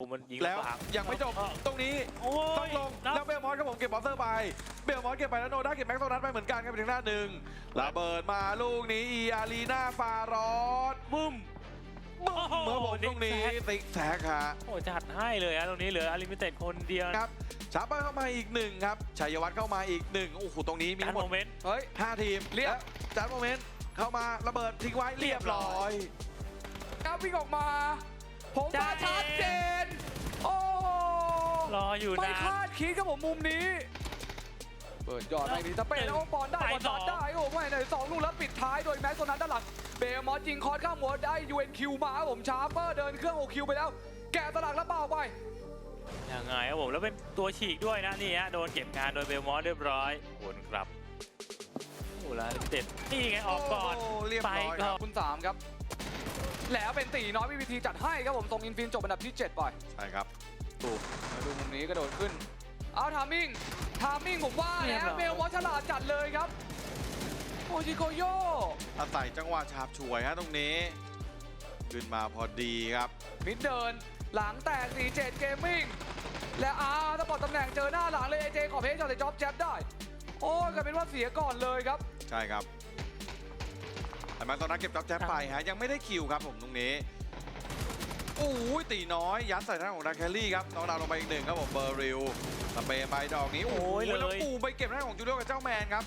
โอ้มันยิงแล้วลำบากยังไม่จบตรงนี้โอ้ต้องยลงนับแล้วเบลมอสครับผมเก็บบอสเซอร์ไปเบลมอสเก็บไปแล้วโนด้าเก็บแม็กซ์โซนัสไปเหมือนกันครับไปถึงหน้าหนึ่งระเบิดมาลูกนี้อีอารีนาฟารอสบึ้มบึ้มเมื่อผมตรงนี้ซิกแซกติ๊กแซกฮะโอ้จัดให้เลยอะตรงนี้เหลืออลิมิเต็ดคนเดียวครับชาร์เปอร์เข้ามาอีกหนึ่งครับชัยวัฒน์เข้ามาอีกหนึ่งโอ้โหตรงนี้มีการทั้งหมโมดเมนต์เฮ้ยห้าทีมเรียบและจัดโมเมนต์เข้ามาระเบิดทิ้งไว้เรียบร้อยก้าววิ่งออกมา ผมจ้าว่าชัดเจเองนโอ้รออยู่ไม่นาน คาดคิดครับผมมุมนี้ เปิดยอดไม่ดีสเปนหนึ่งโอ้บอลได้ไปบอลสองได้โอ้ไม่เลยสองลูกแล้วปิดท้ายโดยแม็กซ์โซนันด้านหลังเบลมอสยิงคอร์สข้ามหัวได้ยูเอ็นคิวมาครับผมชาร์เปอร์เดินเครื่องโอคิวไปแล้ว แกะสลักแล้วเปล่าไป ยังไงครับผมแล้วเป็นตัวฉีกด้วยนะนี่ฮะโดนเก็บงานโดยเบลมอสเรียบร้อยวนครับโอ้แล้วเด็ดนี่ไงออกก่อนโอ้เรียบไปร้อยคก่รัอบน คุณสามครับ แล้วเป็นตีน้อยวิวีทีจัดให้ครับผมตรงอินฟินจบอันดับที่7ไปใช่ครับมาดูมุมนี้กระโดดขึ้น เอาทามิ่งทามิ่งผมว่าเรียบแล้วร้อยเบลมอสฉลาดจัดเลยครับโอชิโกโย อาศัยจังหวะฉาบฉวยฮะตรงนี้ ขึ้นมาพอดีครับ มิดเดินหลังแตก47เกมมิ่งและอาร์สปอร์ตตำแหน่งเจอหน้าหลังเลยเอเจขอเพชรจอดแต่จ็อบแจ๊บได้ โอ้ยกลายเป็นว่าเสียก่อนเลยครับ ใช่ครับแต่ มาตอนนั้นเก็บจ็อบแจ๊บไปฮะยังไม่ได้คิวครับผมตรงนี้โอ้ยตีน้อย ยัดใส่ทางของดาแคลรี่ครับน้องดาวลงไปอีกหนึ่งครับผมเบอร์ริวสเปย์ไปดอกนี้โอ้โอ้ยยเลยแล้วปูไปเก็บทางของจูเลียกับเจ้าแมนครับ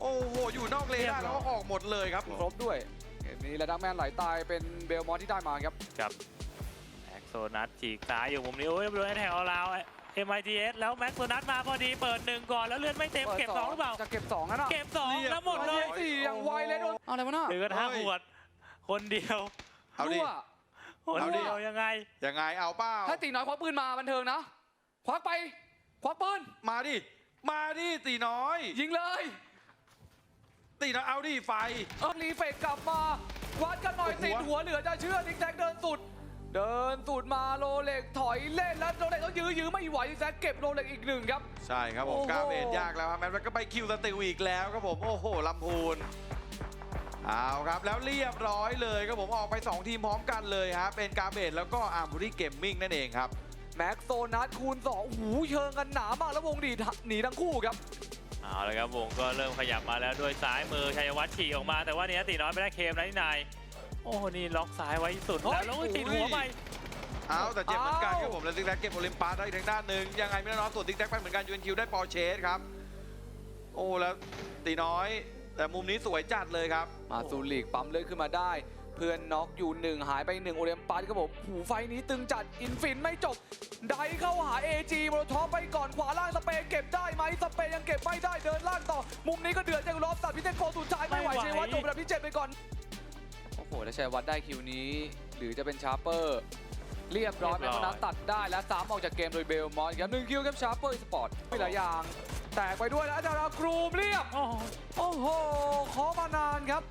โอ้โหอยู่นอกเลนได้แล้วก็ออกหมดเลยครับครบด้วยเกมนี้และดักแมนไหลตายเป็นเบลมอสที่ได้มาครับกับแม็กโซนัสฉีกซ้ายอยู่มุมนี้โอ้ยโดนแถวเราเอ็มไอทีเอสแล้วแม็กโซนัสมาพอดีเปิดหนึ่งก่อนแล้วเลื่อนไม่เต็มเก็บสองหรือเปล่า จะเก็บสองนะนะเก็บสองแล้วหมดเลยสี่อย่างไวเลยโดนเอาอะไรวะน่ะเหลือกันห้าขวด คนเดียวเอาดิรั่วคนเอาดิเดียวยังไง ยังไงเอาเป้าถ้าตีน้อยควักปืนมาบันเทิงนะควักไปควักปืนมาดิมาดิตีน้อย ยิงเลย ตีน้อยเอาดิไฟเออรีเฟกกลับมาวัดกันหน่อยหัวติดหัวเหลือจะเชื่อทิกแซกเดินสุด เดินสุดมาโรเล็กถอยเล่นแล้วโรเล็กต้องยื้อยื้อไม่ไหวทิกแซกเก็บโรเล็กอีกหนึ่งครับ ใช่ครับผมโอ้โหกล้าเบนยากแล้วครับแมนก็ไปคิวสติลอีกแล้วครับผมโอ้โหลำพูนเอาครับแล้วเรียบร้อยเลยครับผมออกไป 2 ทีมพร้อมกันเลยฮะเป็นกาเบตแล้วก็อาร์มบูรี่เกมมิ่งนั่นเองครับ แม็กโซนัสคูณ2โอ้โหเชิงกันหนามากแล้ววงดีดหนีทั้งคู่ครับ เอาเลยครับวงก็เริ่มขยับมาแล้วด้วยซ้ายมือชัยวัฒน์ฉีกออกมาแต่ว่าเนี่ยตีน้อยไปได้เคมนะนี่นาย โอ้โหนี่ล็อกซ้ายไว้สุดแล้วแล้วก็ติดหัวไป เอาแต่เจ็บเหมือนกันอ้าวครับผมแล้วติ๊กแดกเก็บโอลิมปัสได้อีกทางด้านหนึ่งยังไงไม่ได้น้อยส่วนติ๊กแดกไปเหมือนกันยูเอ็นคิวได้ปอร์เชสครับ โอ้แล้วตีน้อย แต่มุมนี้สวยจัดเลยครับมาซูลีกปั๊มเลือดขึ้นมาได้ เพื่อนน็อกอยู่หนึ่งหายไปหนึ่งโอเลียมปัสครับผมหูไฟนี้ตึงจัดอินฟินไม่จบไดเข้าหา AG โมโลทอปไปก่อนขวาล่างสเปย์เก็บได้ไหมสเปย์ยังเก็บไม่ได้เดินล่างต่อ มุมนี้ก็เดือดจังรอบตัดพิเศษโกสุดท้ายไม่ไหวไม่ไหวเชยวัตจบอันดับที่7ไปก่อน โอ้โหแล้วชัยวัตได้คิวนี้ หรือจะเป็นชาร์เปอร์ เรียบร้อยแมนนัตัดได้แล้วสามออกจากเกมโดยเบลมอนครับหนึ่งคิวครับชาร์เปอร์สปอร์ตไม่หลายอย่าง แตกไปด้วยแล้วอาจารย์กรูมเรียบ โอ้โหโอ้โหขอมานานครับ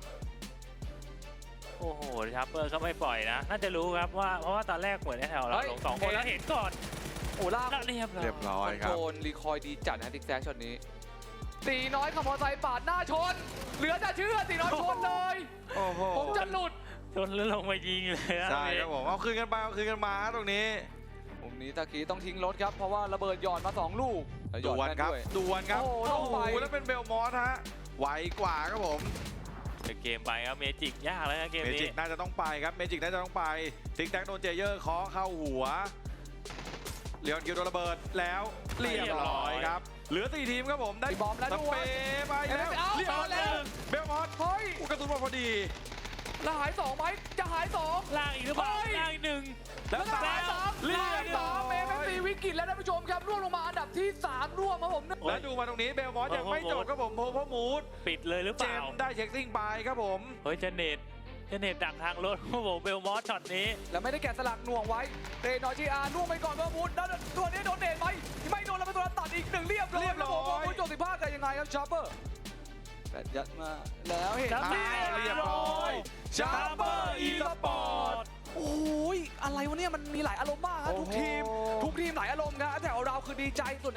โอ้โหชัปเปอร์ก็ไม่ปล่อยนะ น่าจะรู้ครับว่าเพราะว่าตอนแรกเหมือนแถวเราเฮ้ยลงสองคนเห็นแล้วเห็นก่อนโอ้ลากแล้วเรียบร้อยเรียบร้อคยอนครัโทบรลรีคอยดีจัดนะติ๊กแซกช็อตนี้ ตีน้อยขับมอเตอร์ไซค์ปาดหน้าชน เหลือจะเชื่อตีน้อยชนเลย โอ้โหผมจะหลุดจนแล้วลงมายิงเลยนะใช่ครับผมเอาคืนกันไปเอาคืนกันมาตรงนี้มุมนี้ตะกี้ต้องทิ้งรถครับ เพราะว่าระเบิดหย่อนมา 2 ลูกแล้วหดย่อนวนแม่นครับด้วยดวนครับโอ้โอ้โหโหไป แล้วเป็นเบลมอสฮะไวกว่าครับผมเดี๋ยวเกมไปครับเมจิกยากแล้วนะเกมเมจินี้กน่าจะต้องไปครับเมจิกน่าจะต้องไปซิกแซกโดนเจเยอร์เคาะเข้าหัวเลียนกิวโดนระเบิดแล้วเรียบร้อยครับ เหลือสี่ทีมครับผม ได้มีบอมแล้วสด้วเปยย์ไปแล้วเอาเรียบร้อยเอาแล้วหนึ่งเบลมอสเฮ้ยอุยกระสุนมาพอดีแล้วหายสองไหมจะหายสองล่างอีกหรือเปล่าเฮ้ยล่างอีกหนึ่งแล้วจะหายสามเรียหายบสามเมร้อยเป็นซีวิกฤตแล้วท่านผู้ชมครับร่วงลงมาอันดับที่ 3 ร่วมครับผมแล้วดูมาตรงนี้เบลมอสยังไม่จบครับผมโพพมูดปิดเลยหรือเปเจล่ามส์ได้เช็คซิ่งไปครับผมเฮ้ยเจเน็ต เจเน็ตดักทางรถโอ้โหเบลมอสช็อตนี้ แล้วไม่ได้แกะสลักหน่วงไว้เรนอจีอาร์ล่วงไปก่อนเบอร์มูดแล้วตัวนี้โดนเดทไหมไม่โดนแล้วเป็นตัวตัดอีกหนึ่งเรียบร้อยเรียบร้อยคบผมมูดจบสิบห้ากันยังไงครับชาร์เปอร์แปดยัดมาแล้วเห็นครับไหมเรียบร้อยชาร์เปอร์อีสปอร์ต โอ้ยอะไรวะเนี่ยมันมีหลายอารมณ์มากครับทุกทีม โอ้โห ทุกทีมหลายอารมณ์ครับแต่ของเราคือดีใจส่วนใน